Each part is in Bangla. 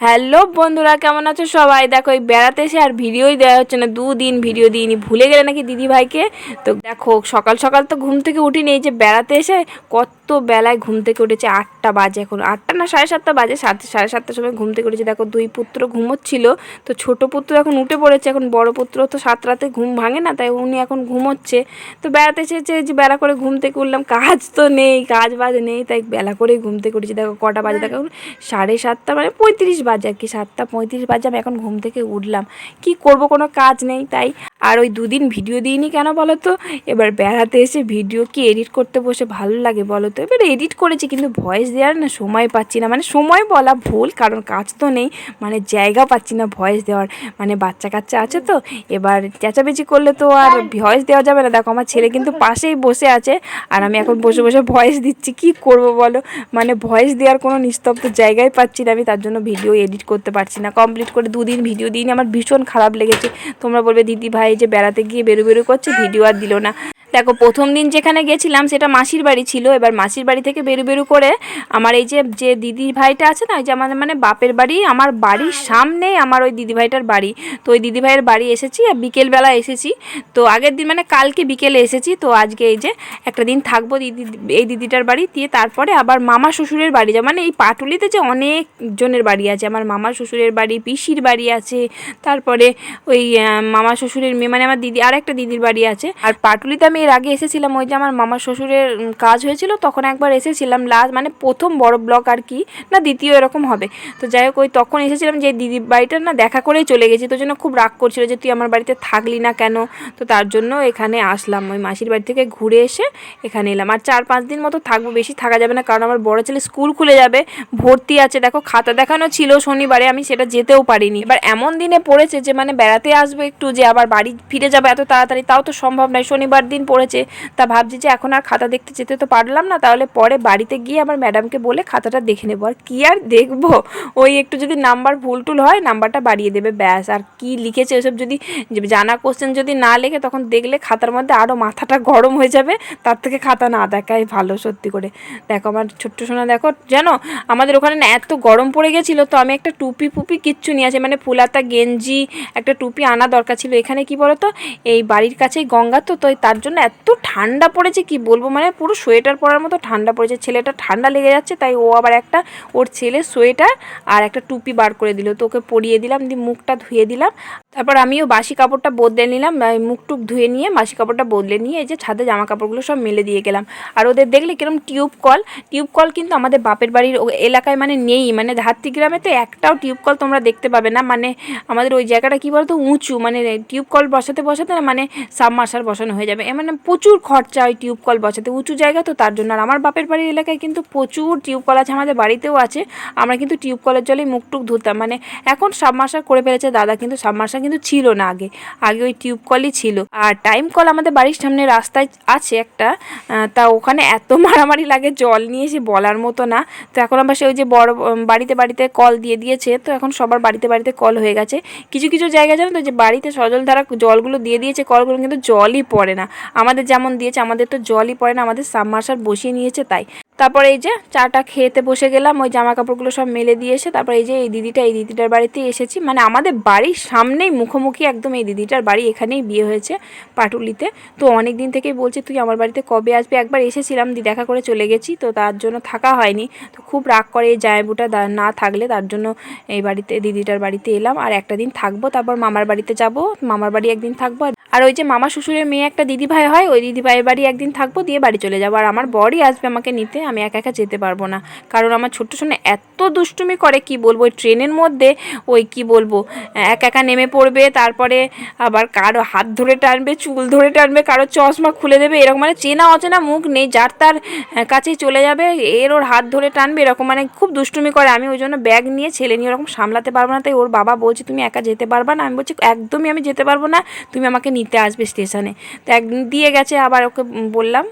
হ্যালো বন্ধুরা, কেমন আছো সবাই? দেখো, এই বেড়াতে এসে আর ভিডিওই দেওয়া হচ্ছে না। দুদিন ভিডিও দিইনি, ভুলে গেলে নাকি দিদি ভাইকে তো দেখো, সকাল সকাল তো ঘুম থেকে উঠিনি, এই যে বেড়াতে এসে কত বেলায় ঘুম থেকে উঠেছে, আটটা বাজে এখন। আটটা না সাড়ে সাতটা বাজে, সাত সাড়ে সাতটার সময় ঘুম থেকে উঠেছে। দেখো, দুই পুত্র ঘুমোচ্ছিল, তো ছোট পুত্র এখন উঠে পড়েছে, এখন বড় পুত্র তো সাত রাতে ঘুম ভাঙে না, তাই উনি এখন ঘুমোচ্ছে। তো বেড়াতে এসেছে যে বেলা করে ঘুম থেকে উঠলাম, কাজ তো নেই, কাজ বাজ নেই, তাই বেলা করে ঘুম থেকে উঠেছি। দেখো, কটা বাজে, দেখো, সাড়ে সাতটা মানে পঁয়ত্রিশ বাজে আর কি সাতটা পঁয়ত্রিশ বাজে, আমি এখন ঘুম থেকে উঠলাম। কি করব? কোনো কাজ নেই, তাই আর ওই দুদিন ভিডিও দিইনি কেন বলো তো এবার বেড়াতে এসে ভিডিও কি এডিট করতে বসে ভালো লাগে বলো তো এবার এডিট করেছি কিন্তু ভয়েস দেওয়ার না সময় পাচ্ছি না। মানে সময় বলা ভুল, কারণ কাজ তো নেই। মানে জায়গা পাচ্ছি না ভয়েস দেওয়ার। মানে বাচ্চা কাচ্চা আছে তো। এবার চেঁচামেচি করলে তো আর ভয়েস দেওয়া যাবে না। দেখো, আমার ছেলে কিন্তু পাশেই বসে আছে। আর আমি এখন বসে বসে ভয়েস দিচ্ছি। কি করব বলো? মানে ভয়েস দেওয়ার কোনো নিস্তব্ধ জায়গায় পাচ্ছি না আমি। তার জন্য ভিডিও এডিট করতে পারছি না। কমপ্লিট করে দুদিন ভিডিও দিইনি। আমার ভীষণ খারাপ লেগেছে। তোমরা বলবে, দিদি ভাই যে বেড়াতে গিয়ে বেরো বেরো করছে ভিডিও আর দিল না। দেখো, প্রথম দিন যেখানে গেছিলাম সেটা মাসির বাড়ি ছিল। এবার মাসির বাড়ি থেকে বেরু বেরু করে আমার এই যে যে দিদি ভাইটা আছে না ওই যে আমাদের মানে বাপের বাড়ি, আমার বাড়ির সামনেই আমার ওই দিদি ভাইটার বাড়ি। তো ওই দিদি ভাইয়ের বাড়ি এসেছি আর বিকেলবেলা এসেছি। তো আগের দিন মানে কালকে বিকেলে এসেছি। তো আজকে এই যে একটা দিন থাকব দিদি, এই দিদিটার বাড়ি দিয়ে তারপরে আবার মামা শ্বশুরের বাড়ি যাব। মানে এই পাটুলিতে যে অনেক জনের বাড়ি আছে। আমার মামা শ্বশুরের বাড়ি, পিসির বাড়ি আছে। তারপরে ওই মামা শ্বশুরের মেয়ে মানে আমার দিদি আর একটা দিদির বাড়ি আছে। আর পাটুলিতে আমি এর আগে এসেছিলাম, ওই যে আমার মামা শ্বশুরের কাজ হয়েছিল, তখন একবার এসেছিলাম লাস্ট মানে প্রথম বড় ব্লক আর কি, না দ্বিতীয় এরকম হবে। তো যাই হোক, ওই তখন এসেছিলাম যে দিদি বাড়িটা না দেখা করেই চলে গেছি তো জন্য খুব রাগ করছিল যে তুই আমার বাড়িতে থাকলি না কেন? তো তার জন্য এখানে আসলাম, ওই মাসির বাড়ি থেকে ঘুরে এসে এখানে এলাম। আর চার পাঁচ দিন মতো থাকব, বেশি থাকা যাবে না, কারণ আমার বড় ছেলে স্কুল খুলে যাবে, ভর্তি আছে, দেখো খাতা দেখানো ছিল শনিবারে, আমি সেটা যেতেও পারিনি। এবার এমন দিনে পড়েছে যে মানে বেড়াতে আসব একটু, যে আবার বাড়ি ফিরে যাবে এত তাড়াতাড়ি, তাও তো সম্ভব নয়, শনিবার দিন পড়েছে, তা ভাবছি যে এখন আর খাতা দেখতে যেতে তো পারলাম না, তাহলে পরে বাড়িতে গিয়ে আমার ম্যাডামকে বলে খাতাটা দেখে নেব। আর কী আর দেখব? ওই একটু যদি নাম্বার ভুল টুল হয়, নাম্বারটা বাড়িয়ে দেবে, ব্যাস। আর কি লিখেছে ওসব যদি জানা কোশ্চেন যদি না লেখে, তখন দেখলে খাতার মধ্যে আরও মাথাটা গরম হয়ে যাবে, তার থেকে খাতা না দেখাই ভালো সত্যি করে। দেখো আমার ছোট্ট সোনা, দেখো, জানো, আমাদের ওখানে না এত গরম পড়ে গেছিল, তো আমি একটা টুপি ফুপি কিচ্ছু নিয়ে আসি মানে ফুলাতা, গেঞ্জি, একটা টুপি আনা দরকার ছিল। এখানে কি বলো তো এই বাড়ির কাছেই গঙ্গা তো তো তার জন্য এত ঠান্ডা পড়েছে কি বলব? মানে পুরো সোয়েটার পরার মতো ঠান্ডা পড়েছে। ছেলেটা ঠান্ডা লেগে যাচ্ছে, তাই ও আবার একটা ওর ছেলে সোয়েটার আর একটা টুপি বার করে দিল। তো ওকে পরিয়ে দিলাম, দিয়ে মুখটা ধুয়ে দিলাম। তারপর আমিও বাসি কাপড়টা বদলে নিলাম মুখ টুক ধুয়ে নিয়ে বাসি কাপড়টা বদলে নিয়ে এই যে ছাদে জামা কাপড়গুলো সব মেলে দিয়ে গেলাম। আর ওদের দেখলে কিরম টিউব কল। টিউব কল কিন্তু আমাদের বাপের বাড়ির এলাকায় মানে নেই। মানে ধাত্রী গ্রামে তো একটাও টিউব কল তোমরা দেখতে পাবে না। মানে আমাদের ওই জায়গাটা কী বলতো? উঁচু। মানে টিউব কল বসাতে বসাতে না মানে সাবমার্শাল বসানো হয়ে যাবে। এ মানে প্রচুর খরচা ওই টিউব কল বসাতে। উঁচু জায়গা তো তার জন্য। আর আমার বাপের বাড়ির এলাকায় কিন্তু প্রচুর টিউব কল আছে, আমাদের বাড়িতেও আছে। আমরা কিন্তু টিউব কলের জলেই মুখ টুক ধুতাম মানে এখন সাবমার্শাল করে ফেলেছে দাদা, কিন্তু সাবমার্শাল কিন্তু ছিল না আগে। আগে ওই টিউব কলই ছিল। আর টাইম কল আমাদের বাড়ির সামনে রাস্তায় আছে একটা তা ওখানে এত মারামারি লাগে, জল নিয়ে এসে বলার মতো না। তো এখন আবার সে ওই যে বড় বাড়িতে বাড়িতে কল দিয়ে দিয়েছে। তো এখন সবার বাড়িতে বাড়িতে কল হয়ে গেছে। কিছু কিছু জায়গায় জানো তো যে বাড়িতে সজল ধারা জলগুলো দিয়ে দিয়েছে, কলগুলো কিন্তু জলই পড়ে না। আমাদের যেমন দিয়েছে আমাদের তো জলই পড়ে না আমাদের সাবমার্সার বসিয়ে নিয়েছে তাই। তারপরে এই যে চাটা খেতে বসে গেলাম, ওই জামা কাপড়গুলো সব মেলে দিয়ে এসে তারপরে এই যে এই দিদিটা, এই দিদিটার বাড়িতে এসেছি। মানে আমাদের বাড়ির সামনেই মুখোমুখি একদম এই দিদিটার বাড়ি, এখানেই বিয়ে হয়েছে পাটুলিতে। তো অনেক দিন থেকেই বলছে, তুই আমার বাড়িতে কবে আসবি? একবার এসেছিলাম, দি দেখা করে চলে গেছি, তো তার জন্য থাকা হয়নি। তো খুব রাগ করে এই জায়বুটা না থাকলে তার জন্য এই বাড়িতে, দিদিটার বাড়িতে এলাম। আর একটা দিন থাকব, তারপর মামার বাড়িতে যাব, মামার বাড়ি একদিন থাকব। আর- ওই যে মামা শ্বশুরের মেয়ে একটা দিদি ভাই হয়, ওই দিদি ভাইয়ের বাড়ি একদিন থাকব, দিয়ে বাড়ি চলে যাব। আর আমার বরই আসবে আমাকে নিতে আমি একা একা যেতে পারব না। কারণ আমার ছোট্ট শোনে এত দুষ্টুমি করে, কি বলব, ওই ট্রেনের মধ্যে ওই কি বলব, এক একা নেমে পড়বে, তারপরে আবার কারও হাত ধরে টানবে, চুল ধরে টানবে, কারও চশমা খুলে দেবে, এরকম মানে চেনা অচেনা মুখ নেই, যার তার কাছেই চলে যাবে, এর ওর হাত ধরে টানবে, এরকম মানে খুব দুষ্টুমি করে। আমি ওই জন্য ব্যাগ নিয়ে ছেলে নিয়ে ওরকম সামলাতে পারব না, তাই ওর বাবা বলছে, তুমি একা যেতে পারবা না। আমি বলছি, একদমই আমি যেতে পারব না, তুমি আমাকে নিতে আসবে স্টেশনে। তো একদিন দিয়ে গেছে, আবার ওকে বললাম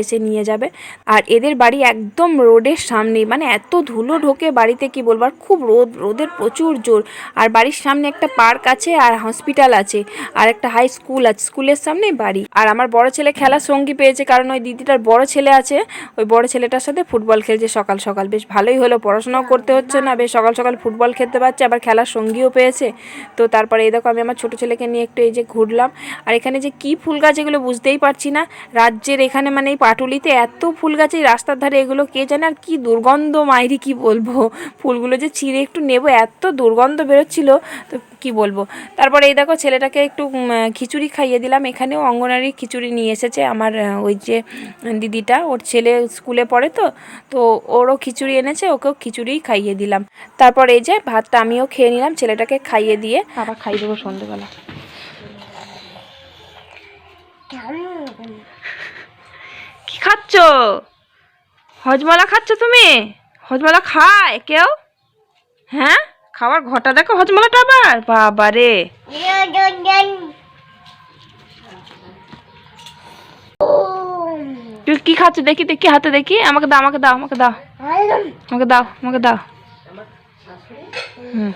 এসে নিয়ে যাবে। আর এদের বাড়ি একদম রোডের সামনে মানে এত ধুলো ঢোকে বাড়িতে কি বলব? আর খুব রোদ, রোদের প্রচুর জোর। আর বাড়ির সামনে একটা পার্ক আছে আর হসপিটাল আছে। আর একটা হাই স্কুল আছে, স্কুলের সামনেই বাড়ি। আর আমার বড় ছেলে খেলার সঙ্গী পেয়েছে, কারণ ওই দিদিটার বড় ছেলে আছে। ওই বড় ছেলেটার সাথে ফুটবল খেলছে সকাল সকাল। বেশ ভালোই হলো, পড়াশোনাও করতে হচ্ছে না। বেশ সকাল সকাল ফুটবল খেলতে পারছে, আবার খেলার সঙ্গীও পেয়েছে। তো তারপরে এই দেখো আমি আমার ছোটো ছেলেকে নিয়ে একটু এই যে ঘুরলাম। আর এখানে যে কি ফুল গাছ এগুলো বুঝতেই পারছি না। রাজ্যের এখানে মানে এই পাটুলিতে এত ফুল গাছ এই রাস্তার ধারে এগুলো কে জানে আর কি দুর্গন্ধ মাইরি কি বলব? ফুলগুলো যে ছিঁড়ে একটু নেব এত দুর্গন্ধ বেরোচ্ছিল তো কি বলব? তারপরে এই দেখো ছেলেটাকে একটু খিচুড়ি খাইয়ে দিলাম। এখানেও অঙ্গনারী খিচুড়ি নিয়ে এসেছে আমার ওই যে দিদিটা। ওর ছেলে স্কুলে পড়ে তো তো ওরও খিচুড়ি এনেছে ওকেও খিচুড়িই খাইয়ে দিলাম। তারপর এই যে ভাতটা আমিও খেয়ে নিলাম ছেলেটাকে খাইয়ে দিয়ে। আবার খাইয়ে দেবো সন্ধ্যেবেলা কি খাচ্ছ? হজমলা খাচ্ছ তুমি? হজমলা খায় কেউ? হ্যাঁ? খাবার ঘটা দেখো হজমলাটা আবার। বাবা রে তুই কি খাচ্ছ? দেখি দেখি, হাতে দেখি। আমাকে দাও আমাকে দাও আমাকে দাও। আমাকে দাও আমাকে দাও। হুম।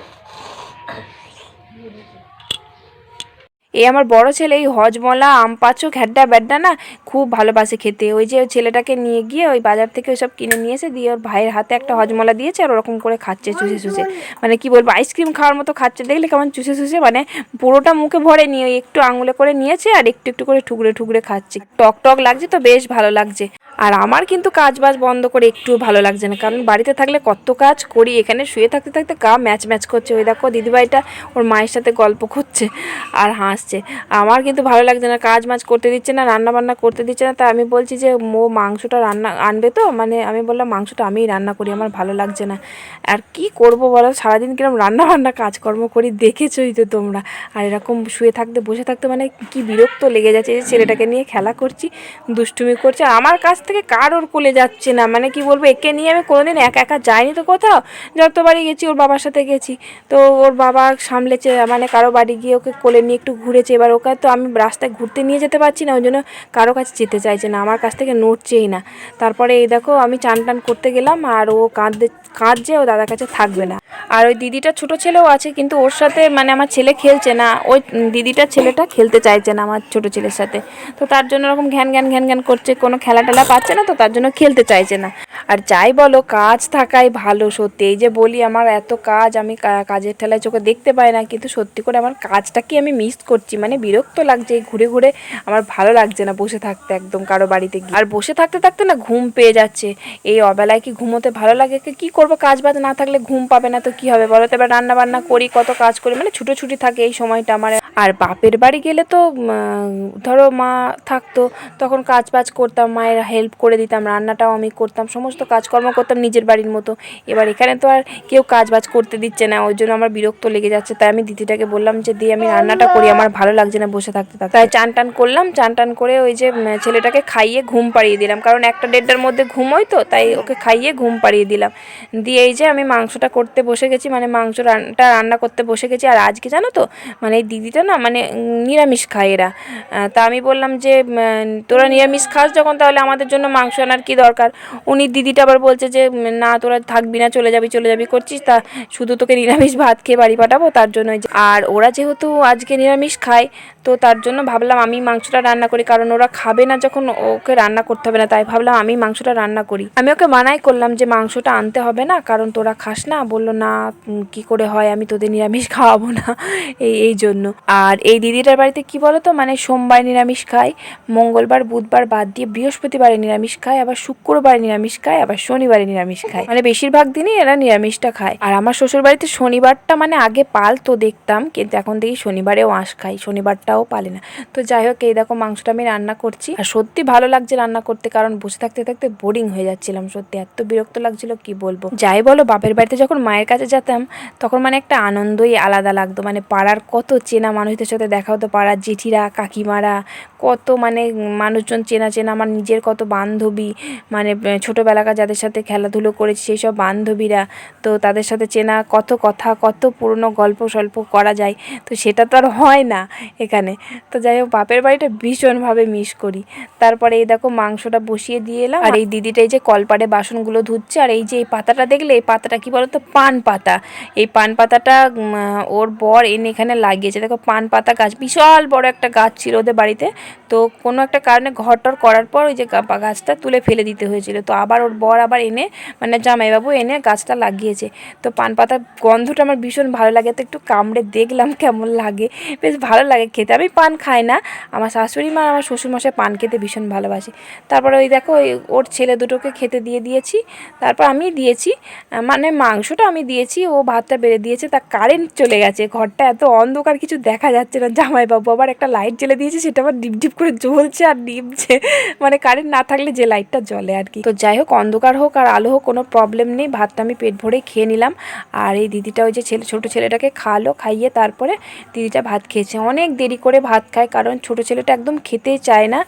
এই আমার বড় ছেলে এই হজমলা আম পাচো ঘ্যাড্ডা ব্যাড্ডা না খুব ভালোবাসে খেতে। ওই যে ওই ছেলেটাকে নিয়ে গিয়ে ওই বাজার থেকে ওইসব কিনে নিয়ে এসে দিয়ে ওর ভাইয়ের হাতে একটা হজমলা দিয়েছে আর ওরকম করে খাচ্ছে চুষে চুষে। মানে কি বলব আইসক্রিম খাওয়ার মতো খাচ্ছে। দেখলে কেমন চুষে চুষে মানে পুরোটা মুখে ভরে নিয়ে ওই একটু আঙুলে করে নিয়েছে আর একটু একটু করে ঠুকরে ঠুকরে খাচ্ছে। টক টক লাগছে তো বেশ ভালো লাগছে। আর আমার কিন্তু কাজ বাজ বন্ধ করে একটু ভালো লাগছে না, কারণ বাড়িতে থাকলে কত কাজ করি, এখানে শুয়ে থাকতে থাকতে কা ম্যাচ ম্যাচ করছে। ওই দেখো, দিদিভাইটা ওর মায়ের সাথে গল্প করছে আর হাসছে। আমার কিন্তু ভালো লাগছে না, কাজ মাছ করতে দিচ্ছে না, রান্না বান্না করতে দিচ্ছে না। তা আমি বলছি যে, মো মাংসটা রান্না আনবে তো? মানে আমি বললাম, মাংসটা আমিই রান্না করি, আমার ভালো লাগছে না। আর কি করব বলো? সারাদিন কিরম রান্না বান্না কাজকর্ম করি, দেখেছোই তো তোমরা। আর এরকম শুয়ে থাকতে, বসে থাকতে মানে কি বিরক্ত লেগে যাচ্ছে যে, ছেলেটাকে নিয়ে খেলা করছি, দুষ্টুমি করছে। আমার কাছ থেকে কারোর কোলে যাচ্ছে না। মানে কি বলব, একে নিয়ে আমি কোনোদিন একা একা যাইনি তো কোথাও। যতবারই গেছি, ওর বাবার সাথে গেছি। তো ওর বাবা সামলেছে মানে কারও বাড়ি গিয়ে ওকে কোলে নিয়ে একটু ঘুরেছে। এবার ওকে তো আমি রাস্তায় ঘুরতে নিয়ে যেতে পারছি না, ওই জন্য কারও কাছে যেতে চাইছে না। আমার কাছ থেকে নড়ছেই না। তারপরে এই দেখো, আমি চান টান করতে গেলাম আর ও কাঁদতে, কাঁদছে, ও দাদার কাছে থাকবে না। আর ওই দিদিটা ছোট ছেলেও আছে, কিন্তু ওর সাথে মানে আমার ছেলে খেলছে না। ওই দিদিটার ছেলেটা খেলতে চাইছে না আমার ছোট ছেলের সাথে। তো তার জন্য ওরকম ঘ্যান ঘ্যান ঘ্যান ঘ্যান করছে, কোনো খেলা টেলা পাচ্ছে না তো তার জন্য খেলতে চাইছে না। আর যাই বলো, কাজ থাকাই ভালো, সত্যি। এই যে বলি, আমার এত কাজ, আমি কাজের ঠেলায় চোখে দেখতে পাই না, কিন্তু সত্যি করে আমার কাজটা কি আমি মিস করছি? মানে বিরক্ত লাগছে, এই ঘুরে ঘুরে আমার ভালো লাগছে না বসে থাকতে একদম কারও বাড়িতে গিয়ে। আর বসে থাকতে থাকতে না ঘুম পেয়ে যাচ্ছে। এই অবেলায় কি ঘুমোতে ভালো লাগে? কি করব? কাজ বাজ না থাকলে ঘুম পাবে না, তো কি হবে বলো তো? এবার রান্না বান্না করি, কত কাজ করি মানে ছুটোছুটি থাকে এই সময়টা আমার। আর বাপের বাড়ি গেলে তো ধরো মা থাকতো, তখন কাজ বাজ করতাম, মায়ের হেল্প করে দিতাম, রান্নাটাও আমি করতাম, সমস্ত কাজকর্ম করতাম নিজের বাড়ির মতো। এবার এখানে তো আর কেউ কাজ বাজ করতে দিচ্ছে না, ওই জন্য আমার বিরক্ত লেগে যাচ্ছে। তাই আমি দিদিটাকে বললাম যে দিয়ে আমি রান্নাটা করি, আমার ভালো লাগছে না বসে থাকতে। তাই চান টান করলাম চান টান করে ওই যে ছেলেটাকে খাইয়ে ঘুম পাড়িয়ে দিলাম। কারণ একটা দেড়টার মধ্যে ঘুম হয় তো, তাই ওকে খাইয়ে ঘুম পাড়িয়ে দিলাম। দিয়ে এই যে, আমি মাংসটা করতে বসে গেছি মানে মাংস রান্নাটা রান্না করতে বসে গেছি। আর আজকে জানো তো মানে এই দিদিটা না মানে নিরামিষ খায় এরা। তা আমি বললাম যে তোরা নিরামিষ খাস যখন, তাহলে আমাদের জন্য মাংস আনার কি দরকার? উনি দিদিটা আবার বলছে যে না, তোরা থাকবি না, চলে যাবি চলে যাবি করছিস, তা শুধু তোকে নিরামিষ ভাত খেয়ে বাড়ি পাঠাবো, তার জন্য আর ওরা যেহেতু আজকে নিরামিষ খায়, তো তার জন্য ভাবলাম আমি মাংসটা রান্না করি, কারণ ওরা খাবে না যখন ওকে রান্না করতে হবে না, তাই ভাবলাম আমি মাংসটা রান্না করি। আমি ওকে মানাই করলাম যে, মাংসটা আনতে হবে না, কারণ তোরা খাস না, বলল, না কি করে হয়, আমি তোদের নিরামিষ খাওয়াবো না। এই এই জন্য। আর এই দিদিটার বাড়িতে কি বলো তো মানে সোমবার নিরামিষ খায়, মঙ্গলবার, বুধবার বাদ দিয়ে বৃহস্পতিবারে নিরামিষ খায়, আবার শুক্রবারে নিরামিষ খায় আবার শনিবারে নিরামিষ খায়। মানে বেশিরভাগ দিনই এরা নিরামিষটা খায়। আর আমার শ্বশুর বাড়িতে শনিবারটা মানে আগে পালতো দেখতাম কিন্তু এখন দেখি শনিবারেও আঁশ খাই শনিবারটাও পালে না। তো যাই হোক এই দেখো মাংসটা আমি রান্না করছি। আর সত্যি ভালো লাগছে রান্না করতে কারণ বসে থাকতে থাকতে বোরিং হয়ে যাচ্ছিলাম সত্যি। এত বিরক্ত লাগছিল কি বলব? যাই বলো বাপের বাড়িতে যখন মায়ের কাছে যেতাম তখন মানে একটা আনন্দই আলাদা লাগতো। মানে পাড়ার কত চেনা মানুষদের সাথে দেখা হতো পাড়ার জেঠিরা কাকিমারা কত মানে মানুষজন চেনা চেনা আমার নিজের কত বান্ধবী মানে আহ, ছোটোবেলাকার যাদের সাথে খেলাধুলো করেছি, সেই সব বান্ধবীরা তো তাদের সাথে চেনা কত কথা, কত পুরনো গল্প সল্প করা যায়, তো সেটা তো আর হয় না এখানে। তো যাই হোক, বাপের বাড়িটা ভীষণভাবে মিস করি। তারপরে এই দেখো মাংসটা বসিয়ে দিয়ে এলাম। আর এই দিদিটা এই যে কলপাড়ে বাসনগুলো ধুচ্ছে, আর এই যে এই পাতাটা দেখলে, এই পাতাটা কি বলতো? পান পাতা। এই পান পাতাটা ওর বর এনে এখানে লাগিয়েছে। দেখো পান পাতা গাছ, বিশাল বড় একটা গাছ ছিল ওদের বাড়িতে। তো কোনো একটা কারণে ঘরটর করার পর ওই যে গাছটা তুলে ফেলে দিতে হয়েছিল। তো আবার ওর বর আবার এনে মানে জামাইবাবু এনে গাছটা লাগিয়েছে। তো পান পাতার গন্ধটা আমার ভীষণ ভালো লাগে, তো একটু কামড়ে দেখলাম কেমন লাগে। বেশ ভালো লাগে খেতে। আমি পান খাই না। আমার শাশুড়ি মা আমার শ্বশুরমশাই পান খেতে ভীষণ ভালোবাসে। তারপরে ওই দেখো, ওই ওর ছেলে দুটোকে খেতে দিয়ে দিয়েছি। তারপর আমি দিয়েছি মানে মাংসটা আমি দিয়েছি, ও ভাতটা বেড়ে দিয়েছে, তা কারেন্ট চলে গেছে। ঘরটা এত অন্ধকার, কিছু দেখা যাচ্ছে না। জামাইবাবু আবার একটা লাইট জ্বেলে দিয়েছে, সেটা আবার ডিপ ডিপ করে জ্বলছে আর ডিপছে। মানে কারেন্ট না থাকলে যে লাইটটা জ্বলে আর কি। তো যাই হোক অন্ধকার হোক আর আলো হোক, কোনো প্রবলেম নেই। ভাতটা আমি পেট ভরে খেয়ে নিলাম। আর এই দিদিটা ওই যে ছেলে, ছোটো ছেলেটাকে খাওয়ালো খাইয়ে তারপরে দিদিটা ভাত খেয়েছে। অনেক দেরি করে ভাত খায়, কারণ ছোটো ছেলেটা একদম খেতেই চায় না,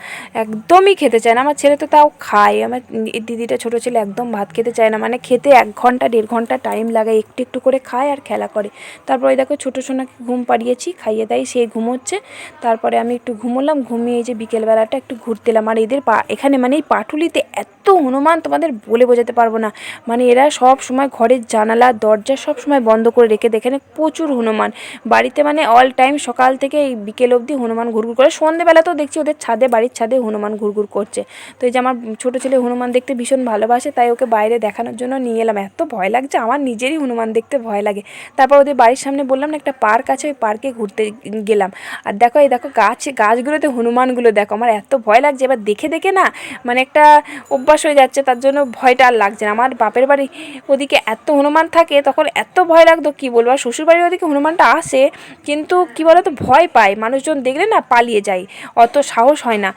একদমই খেতে চায় না। আমার ছেলে তো তাও খায়, আমার দিদিটা ছোটো ছেলে একদম ভাত খেতে চায় না। মানে খেতে এক ঘণ্টা, দেড় ঘণ্টা টাইম লাগে, একটু একটু করে খায় আর খেলা করে। তারপরে দেখো ছোটো সোনাকে ঘুম পাড়িয়েছি, খাইয়ে দেয়, সে ঘুমোচ্ছে। তারপরে আমি একটু ঘুমোলাম, ঘুমিয়ে যে বিকেলবেলাটা একটু ঘুরতে এলাম। আর এদের পা, এখানে মানে এই পাটুলিতে এত হনুমান তোমাদের বলে বোঝাতে পারব না। মানে এরা সব সময় ঘরের জানালা, দরজা সব সময় বন্ধ করে রেখে এখানে প্রচুর হনুমান। বাড়িতে মানে অল টাইম সকাল থেকে এই বিকেল অবধি হনুমান ঘুরঘুর করে। সন্ধেবেলাতেও দেখছি ওদের ছাদে, বাড়ির ছাদে হনুমান ঘুরঘুর করছে। তো এই যে আমার ছোটো ছেলে হনুমান দেখতে ভীষণ ভালোবাসে, তাই ওকে বাইরে দেখানোর জন্য নিয়ে এলাম। এত ভয় লাগছে, আমার নিজেরই হনুমান দেখতে ভয় লাগে। তারপর ওদের বাড়ির সামনে বললাম না, একটা পার্ক আছে, ওই পার্কে ঘুরতে গেলাম। আর দেখো, এই দেখো গাছ, গাছগুলোতে হনুমানগুলো দেখো। আমার এত ভয় লাগছে, এবার দেখে দেখে না মানে একটা অভ্যাস হয়ে যাচ্ছে। তার জন্য ভয়টা আর লাগছে না। আমার বাপের বাড়ি ওদিকে এত হনুমান থাকে তখন এত ভয় লাগতো কি বলব? আর শ্বশুরবাড়ির ওদিকে হনুমানটা আসে কিন্তু কি বলো তো ভয় পায়। মানুষজন দেখলে না পালিয়ে যায় অত সাহস হয় না।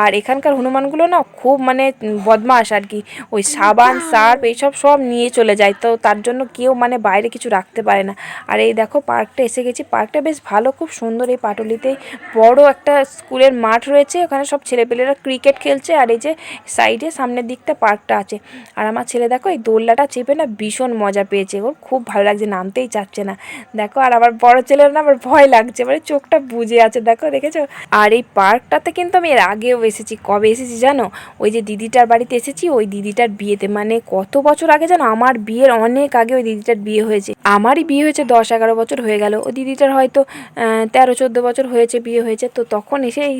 আর এখানকার হনুমানগুলো না খুব মানে উম, বদমাশ আর কি। ওই সাবান সার্ফ এইসব সব নিয়ে চলে যায় তো তার জন্য কেউ মানে বাইরে কিছু রাখতে পারে না। আর এই দেখো পার্কটা এসে গেছি। পার্কটা বেশ ভালো খুব সুন্দর। এই পাটুলিতে বড় একটা স্কুলের মাঠ রয়েছে। ওখানে সব ছেলেপেলেরা ক্রিকেট খেলছে। আর এই যে সাইডে সামনের দিকটা পার্কটা আছে। আর আমার ছেলে দেখো, এই দোলনাটা চেপে না ভীষণ মজা পেয়েছে ওর খুব ভালো লাগছে, নামতেই চাচ্ছে না। দেখো, আর আমার বড় ছেলের না আমার ভয় লাগছে মানে চোখটা বুঝে আছে, দেখো, দেখেছ? আর এই পার্কটাতে কিন্তু আমি এর আগেও এসেছি। কবে এসেছি জানো? ওই যে দিদিটার বাড়িতে এসেছি, ওই দিদিটার বিয়েতে। মানে কত বছর আগে জানো, আমার বিয়ের অনেক আগে ওই দিদিটার বিয়ে হয়েছে। আমারই বিয়ে হয়েছে দশ এগারো বছর হয়ে গেল। ওই দিদিটার হয়তো তেরো চোদ্দ বছর হয়েছে, বিয়ে হয়েছে। তো তখন এসে এই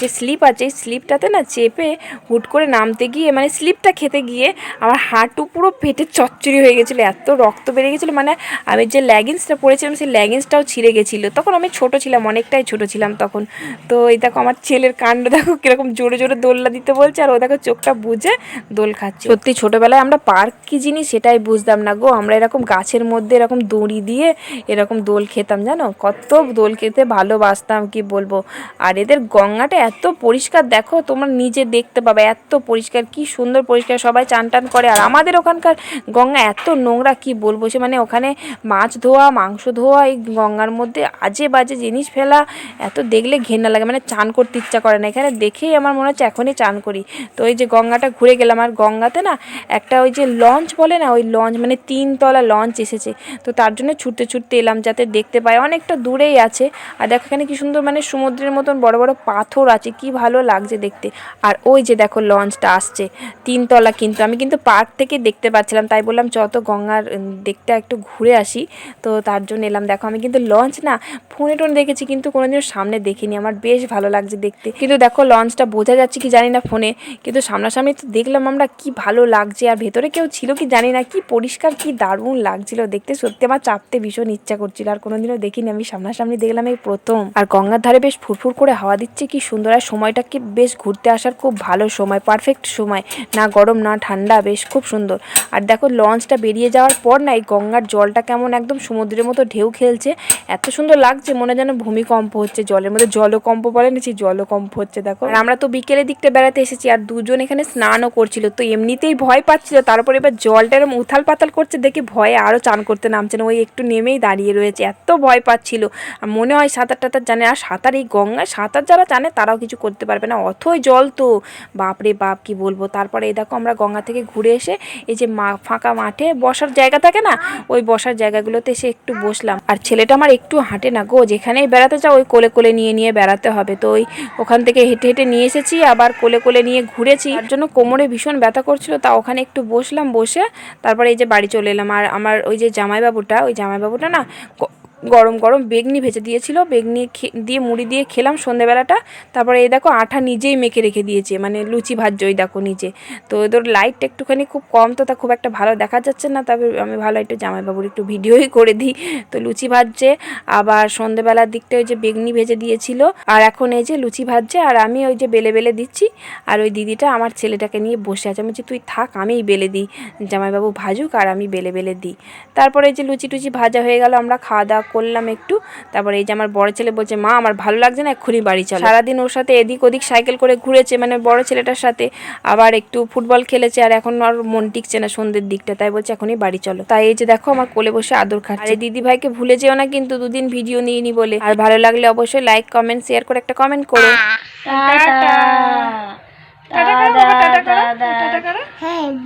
যে স্লিপ আছে, এই স্লিপটাতে না চেপে হুট করে নামতে গিয়ে মানে স্লিপটা খেতে গিয়ে আমার হাঁটু পুরো পেটে চচ্চড়ি হয়ে গেছিল, এত রক্ত বেড়ে গেছিল মানে আমি যে লেগিংসটা পরেছিলাম সেই লেগিংসটাও ছিঁড়ে গেছিল। তখন আমি ছোট ছিলাম, অনেকটাই ছোট ছিলাম তখন। তো এই দেখো আমার ছেলের কাণ্ড, দেখো কীরকম জোরে জোরে দোলনা দিতে বলছে, আর ও দেখো চোখটা বুঝে দোল খাচ্ছে। সত্যি ছোটোবেলায় আমরা পার্ক কী জিনিস সেটাই বুঝতাম না গো। আমরা এরকম গাছের মধ্যে এরকম দড়ি দিয়ে এরকম দোল খেতাম, জানো? কত দোল খেতে ভালোবাসতাম, কি বলব? আর এদের গঙ্গাটা এত পরিষ্কার, দেখো তোমরা নিজে দেখতে পাবে, এত পরিষ্কার, কি সুন্দর পরিষ্কার সবাই চান টান করে। আর আমাদের ওখানকার গঙ্গা এত নোংরা, কি বলব? সে মানে ওখানে মাছ ধোয়া, মাংস ধোয়া, এই গঙ্গার মধ্যে আজে বাজে জিনিস ফেলা, এত দেখলে ঘেন্না লাগে। মানে চান করতে ইচ্ছা করে না। এখানে দেখেই আমার মনে হচ্ছে এখনই চান করি। তো ওই যে গঙ্গাটা ঘুরে গেলাম, আর গঙ্গাতে না একটা ওই যে লঞ্চ বলে না, ওই লঞ্চ মানে তিনতলা লঞ্চ এসেছে। তো তার জন্য ছুটতে ছুটতে এলাম যাতে দেখতে পাই। অনেকটা দূরেই আছে। আর দেখো এখানে কি সুন্দর মানে সমুদ্রের মতন বড় বড় পাথর আছে। কি ভালো লাগছে দেখতে। আর ওই যে দেখো লঞ্চটা আসছে, তিনতলা কিন্তু আমি কিন্তু পার্ক থেকে দেখতে পাচ্ছিলাম, তাই বললাম যত গঙ্গার দেখতে একটু ঘুরে আসি। তো তার জন্য এলাম। দেখো, আমি কিন্তু লঞ্চ না ফোনে টোনে দেখেছি, কিন্তু কোনোদিনও সামনে দেখিনি। আমার বেশ ভালো লাগছে দেখতে। কিন্তু দেখো, লঞ্চটা বোঝা যাচ্ছে কি জানি না ফোনে। কিন্তু সামনাসামনি তো দেখলাম আমরা কি ভালো লাগছে, আর ভেতরে কেউ ছিল কি জানি না, কি পরিষ্কার, কি দারুণ লাগছিল। দেখতে সত্যি আমার চাপতে ভীষণ ইচ্ছা করছিল, আর কোনোদিনও দেখিনি। আমি সামনাসামনি দেখলাম এই প্রথম। আর গঙ্গার ধারে বেশ ফুরফুর করে হাওয়া দিচ্ছে, কি সুন্দর। আর সময়টা কি বেশ ঘুরতে আসার খুব ভালো সময় পারফেক্ট সময়। না গরম না, ঠান্ডা, বেশ খুব সুন্দর। আর দেখো, লঞ্চটা বেরিয়ে যাওয়ার পর না, এই গঙ্গার জলটা কেমন একদম সমুদ্রের মতো ঢেউ খেলছে। এত সুন্দর লাগছে, মনে যেন ভূমিকম্প হচ্ছে জলের মধ্যে। জলকম্প বলে না সেই জলকম্প হচ্ছে, দেখো। আর আমরা তো বিকেলের দিকটা বেড়াতে এসেছি, আর দুজন এখানে স্নানও করছিল, তো এমনিতেই ভয় পাচ্ছিল। তারপরে এবার জলটা এরকম উথাল পাতাল করছে দেখে ভয়ে আরও চান করতে নামছে না। ওই একটু নেমেই দাঁড়িয়ে রয়েছে, এত ভয় পাচ্ছিল। আর মনে হয় সাঁতার টাতার জানে, আর সাঁতার এই গঙ্গায় সাঁতার যারা জানে, তারাও কিছু করতে পারবে না। অথই জল তো, বাপরে বাপ, কি বলব? তারপরে এই দেখো, আমরা গঙ্গা থেকে ঘুরে এসে এই যে মা ফাঁকা মাঠে বসার জায়গা থাকে না, ওই বসার জায়গাগুলোতে এসে একটু বসলাম। আর ছেলেটা আমার একটু হাঁটে না গো, যেখানেই বেড়াতে যাও ওই কোলে কোলে নিয়ে নিয়ে বেড়াতে হবে। তো ওই ওখান থেকে হেঁটে হেঁটে নিয়ে এসেছি, আবার কোলে কোলে নিয়ে ঘুরেছি। তার জন্য কোমরে ভীষণ ব্যথা করছিল, তা ওখানে একটু বসলাম, বসে তারপরে এই যে বাড়ি চলে এলাম। আর আমার ওই যে জামাইবাবুটা, ওই জামাইবাবুটা না গরম গরম বেগনি ভেজে দিয়েছিল, বেগনি দিয়ে মুড়ি দিয়ে খেলাম সন্ধেবেলাটা। তারপরে এই দেখো আঠা নিজেই মেখে রেখে দিয়েছে মানে লুচি ভাজ্য ওই দেখো নিজে তো ওদের লাইটটা একটুখানি খুব কম, তো তা খুব একটা ভালো দেখা যাচ্ছে না, তবে আমি ভালো একটু জামাইবাবুর একটু ভিডিওই করে দিই। তো লুচি ভাজছে, আবার সন্ধেবেলার দিকটা ওই যে বেগনি ভেজে দিয়েছিল, আর এখন এই যে লুচি ভাজছে, আর আমি ওই যে বেলে বেলে দিচ্ছি, আর ওই দিদিটা আমার ছেলেটাকে নিয়ে বসে আছে। আমি বলছি, তুই থাক, আমিই বেলে দিই, জামাইবাবু ভাজুক, আর আমি বেলে বেলে দিই। তারপরে যে লুচি টুচি ভাজা হয়ে গেল, আমরা খাওয়া দাওয়া করলাম একটু। তারপরে এই যে আমার বড় ছেলে বলছে মা আমার ভালো লাগছে না এক্ষুনি বাড়ি চলো। সারাদিন ওর সাথে এদিক ওদিক সাইকেল করে ঘুরেছে মানে বড় ছেলেটার সাথে। আবার একটু ফুটবল খেলেছে আর এখন আর মন টিকছে না সন্ধ্যের দিকটা তাই বলছে এখনই বাড়ি চলো। তাই এই যে দেখো আমার কোলে বসে আদর খাচ্ছে। আর এই দিদি ভাইকে ভুলে যেও না কিন্তু দুদিন ভিডিও নিয়ে নি বলে। আর ভালো লাগলে অবশ্যই লাইক কমেন্ট শেয়ার করে একটা কমেন্ট করো। হ্যাঁ।